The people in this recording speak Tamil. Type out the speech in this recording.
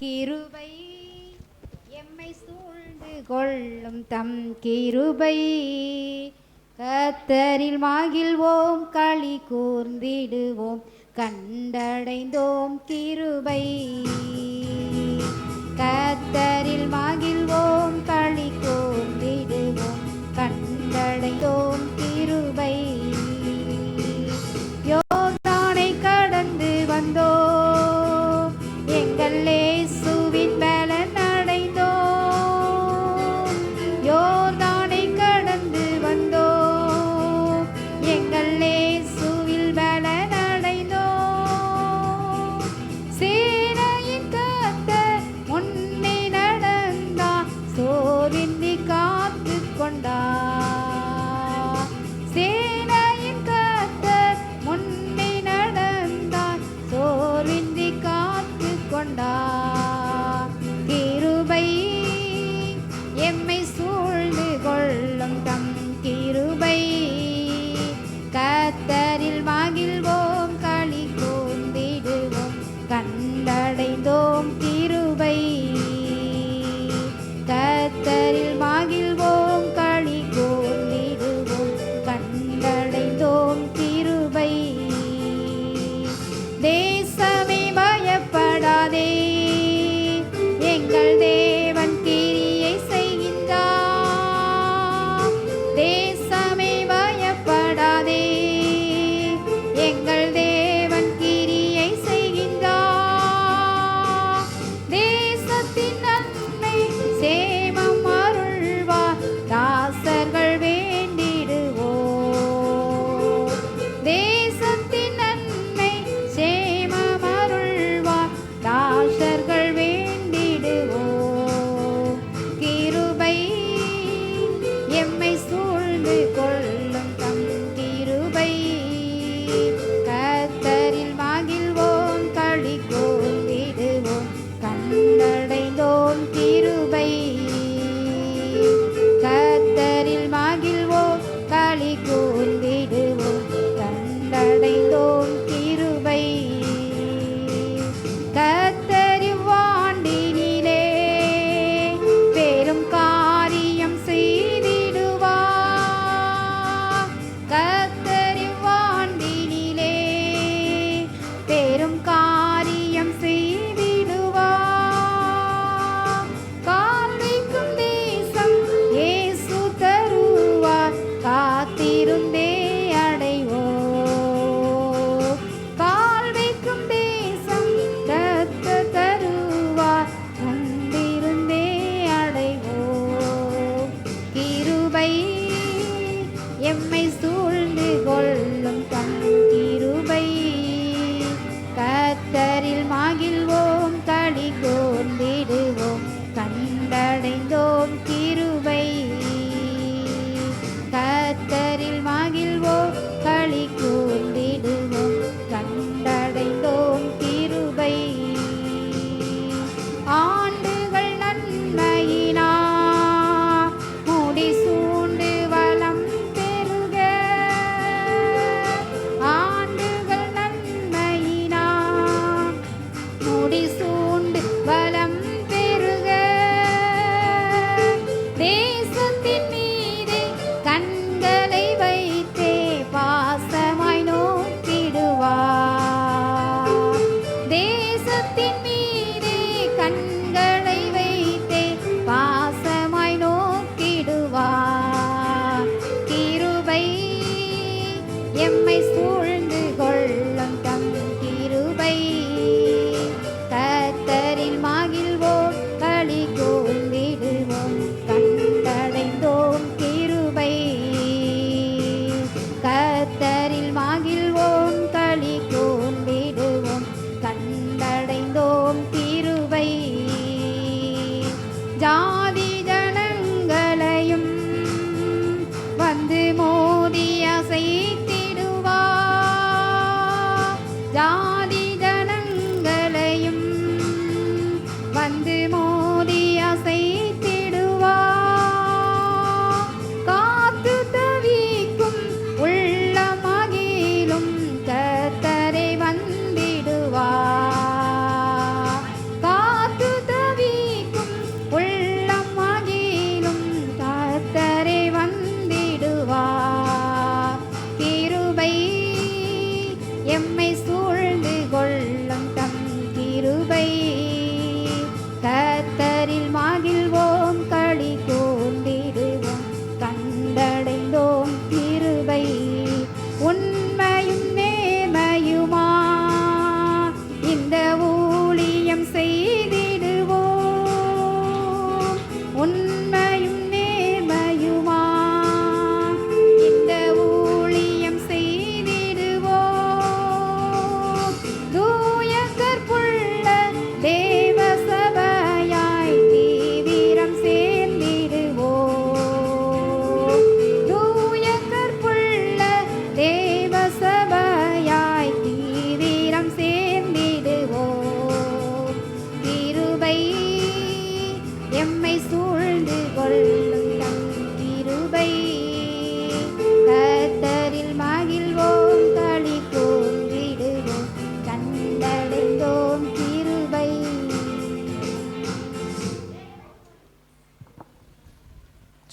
கிருபை எம்மை சூழ்ந்து கொள்ளும் தம் கிருபை. கத்தரில் மகிழ்வோம் களி கூர்ந்திடுவோம் கண்டடைந்தோம் கிருபை. கத்தரில் மா God. கிருபை உன்